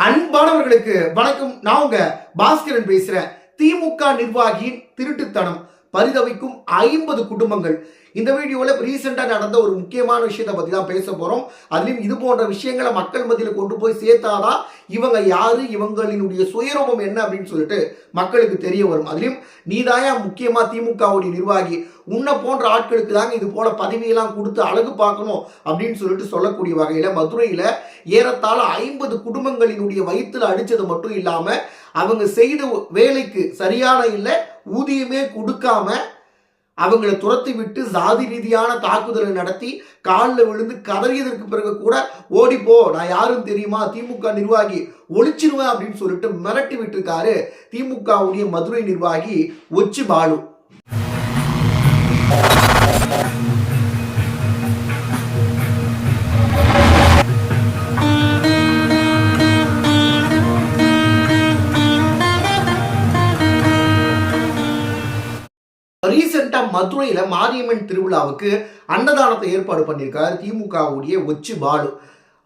அன்பானவர்களுக்கு வணக்கம். நான் உங்க பாஸ்கரன் பேசுறேன். திமுக நிர்வாகியின் திருட்டுத்தனம். பரிதவிக்கும் ஐம்பது குடும்பங்கள். இந்த வீடியோவில் ரீசெண்டாக நடந்த ஒரு முக்கியமான விஷயத்தை பற்றி தான் பேச போகிறோம் அதுலேயும் இது போன்ற விஷயங்களை மக்கள் மத்தியில் கொண்டு போய் சேர்த்தாதான் இவங்க யாரு? இவங்களினுடைய சுயரூபம் என்ன அப்படின்னு சொல்லிட்டு மக்களுக்கு தெரிய வரும். அதுலேயும் நீதாயா முக்கியமாக திமுகவுடைய நிர்வாகி உன்னை போன்ற ஆட்களுக்கு தாங்க இது போல பதவியெல்லாம் கொடுத்து அழகு பார்க்கணும் அப்படின்னு சொல்லிட்டு சொல்லக்கூடிய வகையில் மதுரையில் ஏறத்தாழ ஐம்பது குடும்பங்களினுடைய வயிற்றில் அடித்தது மட்டும் இல்லாமல் அவங்க செய்த வேலைக்கு சரியான இல்லை ஊதியமே கொடுக்காம அவங்களை துரத்தி விட்டு சாதி ரீதியான தாக்குதலை நடத்தி காலில் விழுந்து கதறியதற்கு பிறகு கூட ஓடிப்போ நான் யாரும் தெரியுமா? திமுக நிர்வாகி ஒழிச்சிருவேன் அப்படின்னு சொல்லிட்டு மிரட்டி விட்டுருக்காரு திமுகவுடைய மதுரை நிர்வாகி ஒச்சி பாலு. மதுரையில் மாரியம்மன் திருவிழாவுக்கு அன்னதானத்தை ஏற்பாடு பண்ணியிருக்காரு திமுகவுடைய ஒச்சு பாலு.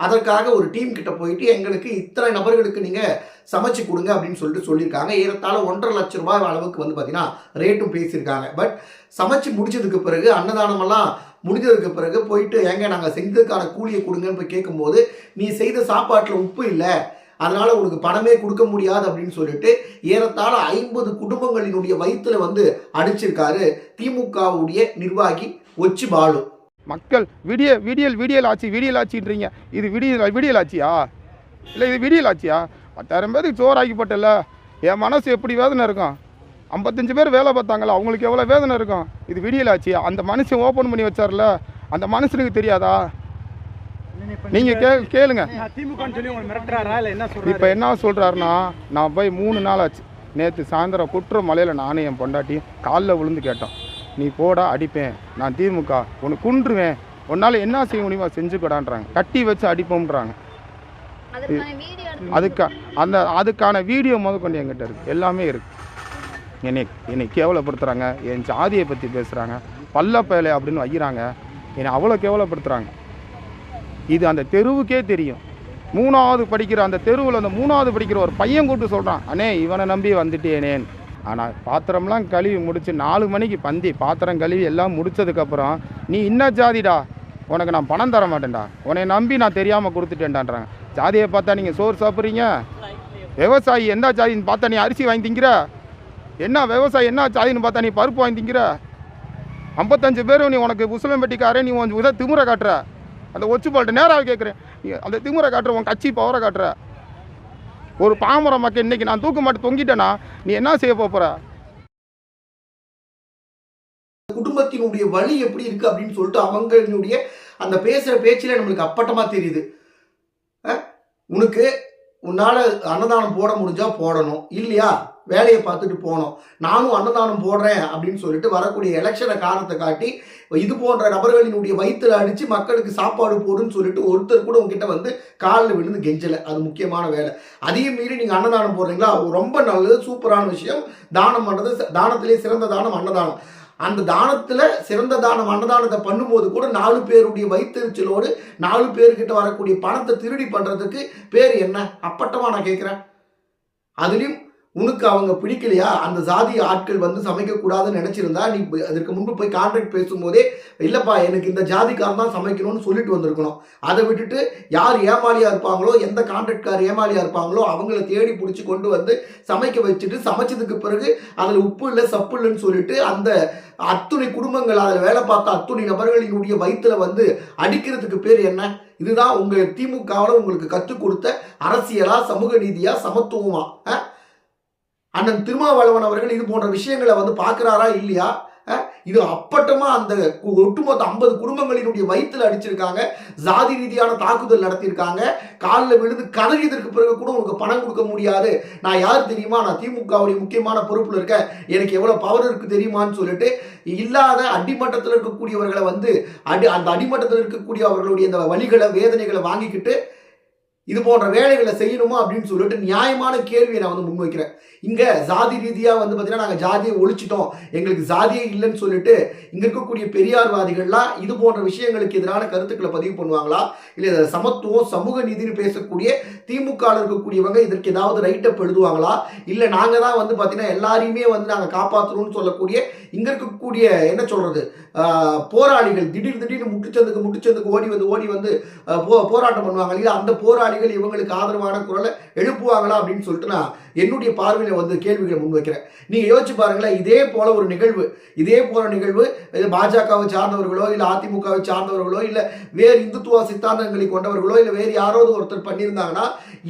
அதற்காக ஒரு டீம் கிட்ட போயிட்டு எங்களுக்கு இத்தனை நபர்களுக்கு நீங்கள் சமைச்சு கொடுங்க அப்படின்னு சொல்லிட்டு சொல்லியிருக்காங்க. ஏறத்தாழ ஒன்றரை லட்ச ரூபாய் அளவுக்கு வந்து பார்த்தீங்கன்னா ரேட்டும் பேசியிருக்காங்க. பட் சமைச்சு முடிச்சதுக்கு பிறகு அன்னதானமெல்லாம் முடிஞ்சதுக்கு பிறகு போயிட்டு ஏங்க நாங்கள் செஞ்சதுக்கான கூலியை கொடுங்கன்னு போய் கேட்கும்போது நீ செய்த சாப்பாட்டில் உப்பு இல்லை அதனால உனக்கு பணமே கொடுக்க முடியாது அப்படின்னு சொல்லிட்டு ஏறத்தாழ ஐம்பது குடும்பங்களினுடைய வயிற்றுல வந்து அடிச்சிருக்காரு திமுகவுடைய நிர்வாகி ஒச்சி பாலு. மக்கள் விடிய விடியல் விடியல் ஆட்சி விடியல் ஆட்சின்றீங்க இது விடியல் விடியல் ஆட்சியா இல்லை இது விடியல் ஆட்சியா பத்தாயிரம் பேருக்கு சோறாக்கிப்பட்டல என் மனசு எப்படி வேதனை இருக்கும்? ஐம்பத்தஞ்சு பேர் வேலை பார்த்தாங்களா? அவங்களுக்கு எவ்வளோ வேதனை இருக்கும்? இது விடியல் ஆட்சியா அந்த மனுஷன் ஓப்பன் பண்ணி வச்சார்ல. அந்த மனுஷனுக்கு தெரியாதா? நீங்கள் கே கேளுங்க. திமுகன்னு சொல்லி உங்களை மிரட்டுறாரா இல்ல என்ன சொல்றாரு? இப்போ என்ன சொல்கிறாருன்னா நான் போய் மூணு நாள் ஆச்சு. நேற்று சாயந்தரம் குற்ற மலையில் நானும் என் பொண்டாட்டியும் காலில் விழுந்து கேட்டோம். நீ போடா அடிப்பேன். நான் திமுக உன்னை குன்றுவேன். உன்னால் என்ன செய்ய முடியுமா செஞ்சுக்கடான்றாங்க. கட்டி வச்சு அடிப்போம்ன்றாங்க. அதுக்கா அந்த அதுக்கான வீடியோ முதற்கொண்டு என்கிட்ட இருக்குது எல்லாமே இருக்குது என்னை என்னை கேவலப்படுத்துகிறாங்க என் ஜாதியை பற்றி பேசுகிறாங்க பல்ல பேலை அப்படின்னு வைக்கிறாங்க என்னை அவ்வளோ கேவலப்படுத்துகிறாங்க இது அந்த தெருவுக்கே தெரியும். மூணாவது படிக்கிற அந்த தெருவில் அந்த மூணாவது படிக்கிற ஒரு பையன் கூப்பிட்டு சொல்கிறான் அண்ணே இவனை நம்பி வந்துட்டேனேன். ஆனால் பாத்திரம்லாம் கழுவி முடித்து நாலு மணிக்கு பந்தி பாத்திரம் கழுவி எல்லாம் முடிச்சதுக்கப்புறம் நீ இன்ன ஜாதிடா? உனக்கு நான் பணம் தர மாட்டேன்டா. உன்னை நம்பி நான் தெரியாமல் கொடுத்துட்டேன்டான்றாங்க. ஜாதியை பார்த்தா நீங்கள் சோறு சாப்பிட்றீங்க? விவசாயி எந்த ஜாதின்னு பார்த்தா நீ அரிசி வாங்கி திங்கிற? என்ன விவசாயி என்ன ஜாதின்னு பார்த்தா நீ பருப்பு வாங்கி திங்கிற? ஐம்பத்தஞ்சு பேரும் நீ உனக்கு உசிலம்பட்டிக்காரே நீ உன் உத திமுறை காட்டுற. அந்த ஒச்சு பால்ட்ட நேராக கேட்குறேன் நீ அந்த திமுறை காட்டுற உன் கட்சி பவரை காட்டுற. ஒரு பாமர மக்கள் இன்னைக்கு நான் தூக்க மாட்டு தொங்கிட்டேன்னா நீ என்ன செய்ய போற? குடும்பத்தினுடைய வழி எப்படி இருக்கு அப்படின்னு சொல்லிட்டு அவங்களுடைய அந்த பேசுற பேச்சில நம்மளுக்கு அப்பட்டமா தெரியுது. உனக்கு உன்னால் அன்னதானம் போட முடிஞ்சால் போடணும். இல்லையா? வேலையை பார்த்துட்டு போனோம் நானும் அன்னதானம் போடுறேன் அப்படின்னு சொல்லிட்டு வரக்கூடிய எலெக்ஷனை காரணத்தை காட்டி இது போன்ற நபர்களினுடைய வயிற்றில் அடித்து மக்களுக்கு சாப்பாடு போடுன்னு சொல்லிட்டு ஒருத்தர் கூட உங்ககிட்ட வந்து காலில் விழுந்து கெஞ்சலை. அது முக்கியமான வேலை. அதையும் மீறி நீங்கள் அன்னதானம் போடுறீங்களா? ரொம்ப நல்லது சூப்பரான விஷயம். தானம் பண்ணுறது தானத்திலே சிறந்த தானம் அன்னதானம். அந்த தானத்தில் சிறந்த தானம் அன்னதானத்தை பண்ணும்போது கூட நாலு பேருடைய வயிற்றுச்சலோடு நாலு பேர்கிட்ட வரக்கூடிய பணத்தை திருடி பண்ணுறதுக்கு பேர் என்ன? அப்பட்டமாக நான் கேட்குறேன். அதுலேயும் உனக்கு அவங்க பிடிக்கலையா? அந்த ஜாதி ஆட்கள் வந்து சமைக்கக்கூடாதுன்னு நினச்சிருந்தா நீ போய் அதற்கு முன்பு போய் கான்ட்ராக்ட் பேசும்போதே இல்லைப்பா எனக்கு இந்த ஜாதிக்காரன் தான் சமைக்கணும்னு சொல்லிட்டு வந்திருக்கணும். அதை விட்டுட்டு யார் ஏமாளியா இருப்பாங்களோ எந்த கான்ட்ராக்ட்கார் ஏமாளியா இருப்பாங்களோ அவங்கள தேடி பிடிச்சி கொண்டு வந்து சமைக்க வச்சுட்டு சமைச்சதுக்கு பிறகு அதில் உப்பு இல்லை சப்பு இல்லைன்னு சொல்லிட்டு அந்த அத்துணை குடும்பங்கள் அதில் வேலை பார்த்த அத்துணை நபர்களினுடைய வயிற்றுல வந்து அடிக்கிறதுக்கு பேர் என்ன? இதுதான் உங்கள் திமுகவில் உங்களுக்கு கற்றுக் கொடுத்த அரசியலா சமூக நீதியா சமத்துவமா அண்ணன் திருமாவளவன் அவர்கள் இது போன்ற விஷயங்களை வந்து பார்க்குறாரா இல்லையா? இது அப்பட்டமாக அந்த கு- ஒட்டுமொத்த ஐம்பது குடும்பங்களினுடைய வயிற்றில் அடிச்சிருக்காங்க. ஜாதி ரீதியான தாக்குதல் நடத்தியிருக்காங்க. காலில் விழுந்து கதறியதற்கு பிறகு கூட உங்களுக்கு பணம் கொடுக்க முடியாது. நான் யார் தெரியுமா? நான் திமுகவுடைய முக்கியமான பொறுப்பில் இருக்கேன். எனக்கு எவ்வளோ பவர் இருக்குது தெரியுமான்னு சொல்லிட்டு இல்லாத அடிமட்டத்தில் இருக்கக்கூடியவர்களை வந்து அடி அந்த அடிமட்டத்தில் இருக்கக்கூடிய அவர்களுடைய இந்த வழிகளை வேதனைகளை வாங்கிக்கிட்டு இது போன்ற வேலைகளை செய்யணுமா அப்படின்னு சொல்லிட்டு நியாயமான கேள்வியை நான் வந்து முன்வைக்கிறேன் இங்கே ஜாதி ரீதியாக வந்து பார்த்தீங்கன்னா நாங்கள் ஜாதியை ஒழிச்சிட்டோம். எங்களுக்கு ஜாதியே இல்லைன்னு சொல்லிட்டு இங்கே இருக்கக்கூடிய பெரியார்வாதிகள்லாம் இது போன்ற விஷயங்களுக்கு எதிரான கருத்துக்களை பதிவு பண்ணுவாங்களா? இல்லை சமத்துவம் சமூக நீதினு பேசக்கூடிய திமுக இருக்கக்கூடியவங்க இதற்கு ஏதாவது ரைட்டப் எழுதுவாங்களா? இல்லை நாங்கள் தான் வந்து பார்த்தீங்கன்னா எல்லாரையுமே வந்து நாங்கள் காப்பாற்றணும்னு சொல்லக்கூடிய இங்கே இருக்கக்கூடிய என்ன சொல்றது? போராளிகள் திடீர் திடீர்னு முட்டுச்சந்துக்கு முட்டுச்சந்துக்கு ஓடி வந்து ஓடி வந்து போ போராட்டம் பண்ணுவாங்க இல்லையா? அந்த போராளிகள் இவங்களுக்கு ஆதரவான குரலை எழுப்புவாங்களா அப்படின்னு சொல்லிட்டு நான் என்னுடைய பார்வையில் வந்து கேள்விகளை முன்வைக்கிறேன். நீங்கள் யோசிச்சு பாருங்களேன் இதே போல ஒரு நிகழ்வு இதே போல நிகழ்வு இது பாஜகவை சார்ந்தவர்களோ இல்லை அதிமுகவை சார்ந்தவர்களோ இல்லை வேறு இந்துத்துவ சித்தாந்தங்களை கொண்டவர்களோ இல்லை வேறு யாராவது ஒருத்தர் பண்ணியிருந்தாங்கன்னா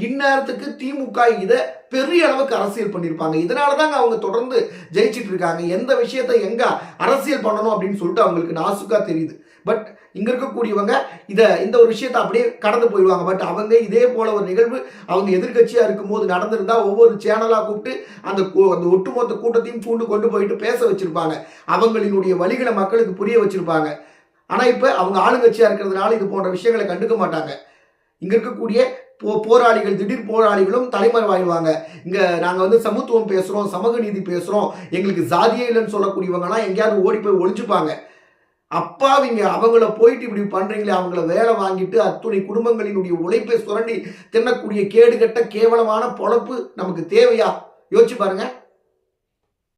இந்நேரத்துக்கு திமுக இதை பெரிய அளவுக்கு அரசியல் பண்ணியிருப்பாங்க. இதனால தாங்க அவங்க தொடர்ந்து ஜெயிச்சிட்டு இருக்காங்க. எந்த விஷயத்தை எங்க அரசியல் பண்ணணும் அப்படின்னு சொல்லிட்டு அவங்களுக்கு நாசுக்கா தெரியுது. பட் இங்க இருக்கக்கூடியவங்க இதை இந்த ஒரு விஷயத்தை அப்படியே கடந்து போயிடுவாங்க. பட் அவங்க இதே போல ஒரு நிகழ்வு அவங்க எதிர்க்கட்சியா இருக்கும்போது நடந்திருந்தா ஒவ்வொரு சேனலாக கூப்பிட்டு அந்த அந்த ஒட்டுமொத்த கூட்டத்தையும் கூண்டு கொண்டு போயிட்டு பேச வச்சுருப்பாங்க. அவங்களினுடைய வழிகளை மக்களுக்கு புரிய வச்சுருப்பாங்க. ஆனால் இப்போ அவங்க ஆளுங்கட்சியாக இருக்கிறதுனால இது போன்ற விஷயங்களை கண்டுக்க மாட்டாங்க. இங்கே இருக்கக்கூடிய போ போராளிகள் திடீர் போராளிகளும் தலைமறைவாயிடுவாங்க. இங்கே நாங்கள் வந்து சமத்துவம் பேசுகிறோம் சமூக நீதி பேசுகிறோம் எங்களுக்கு ஜாதியே இல்லைன்னு சொல்லக்கூடியவங்கலாம் எங்கேயாவது ஓடி போய் ஒழிச்சுப்பாங்க அப்பாவிங்க அவங்கள போயிட்டு இப்படி பண்றீங்களே அவங்கள வேலை வாங்கிட்டு அத்துணை குடும்பங்களினுடைய உழைப்பை சுரண்டி தின்னக்கூடிய கேடுகட்ட கேவலமான பொழப்பு நமக்கு தேவையா? யோசிச்சு பாருங்க.